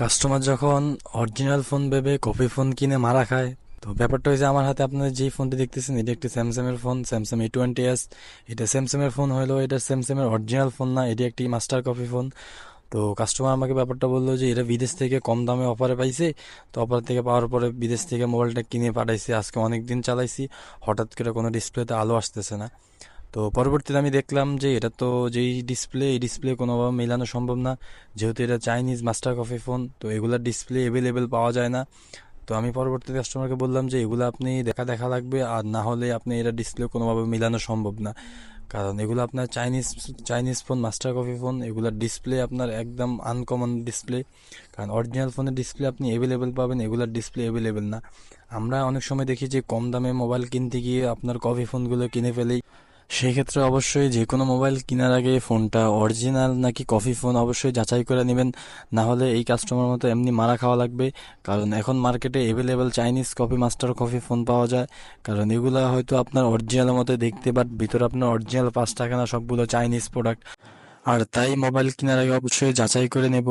Customer যখন original phone ভেবে copy phone কিনে মারা খায়, তো ব্যাপারটা হয়েছে আমার হাতে আপনারা যেই ফোনটি দেখতেছেন, এটা একটি স্যামসাং এর phone Samsung A twenty S এটা স্যামসাং এর ফোন হলেও এটা স্যামসাং এর অরিজিনাল ফোন না, এটি একটি মাস্টার কপি ফোন তো কাস্টমার আমাকে ব্যাপারটা বলল যে এটা বিদেশ থেকে কম দামে অফারে পাইছে, তো অফার থেকে পাওয়ার পরে বিদেশ থেকে মোবাইলটা কিনে পাঠাইছে। আজকে অনেক দিন চালাইছি, হঠাৎ করে কোনো ডিসপ্লেতে আলো আসতেছে না। তো পরবর্তীতে আমি দেখলাম যে এটা তো যেই ডিসপ্লে এই ডিসপ্লে কোনোভাবে মেলানো সম্ভব না। যেহেতু এটা চাইনিজ মাস্টার কফি ফোন তো এগুলার ডিসপ্লে অ্যাভেলেবেল পাওয়া যায় না। তো আমি পরবর্তী কাস্টমারকে বললাম যে, এগুলো আপনি দেখা দেখা লাগবে, আর না হলে আপনি এটা ডিসপ্লে কোনোভাবে মেলানো সম্ভব না। কারণ এগুলো আপনার Chinese Chinese phone master copy phone এগুলোর ডিসপ্লে আপনার একদম আনকমন ডিসপ্লে কারণ অরিজিনাল ফোনের ডিসপ্লে আপনি অ্যাভেলেবেল পাবেন, এগুলোর ডিসপ্লে অ্যাভেলেবেল না। আমরা অনেক সময় দেখি যে কম দামে মোবাইল কিনতে গিয়ে আপনার কপি ফোনগুলো কিনে ফেলেই। সেই ক্ষেত্রে অবশ্যই যে কোনো মোবাইল কেনার আগে ফোনটা অরিজিনাল নাকি কফি ফোন অবশ্যই যাচাই করে নেবেন। না হলে এই কাস্টমার মতো এমনি মারা খাওয়া লাগবে। কারণ এখন মার্কেটে available Chinese copy master copy phone পাওয়া যায়। কারণ এগুলো হয়তো আপনার অরিজিনালের মতো দেখতে বাট ভিতরে আপনার অরিজিনাল পাঁচ টাকা না সবগুলো চাইনিজ প্রোডাক্ট আর তাই মোবাইল কেনার আগে অবশ্যই যাচাই করে নেব।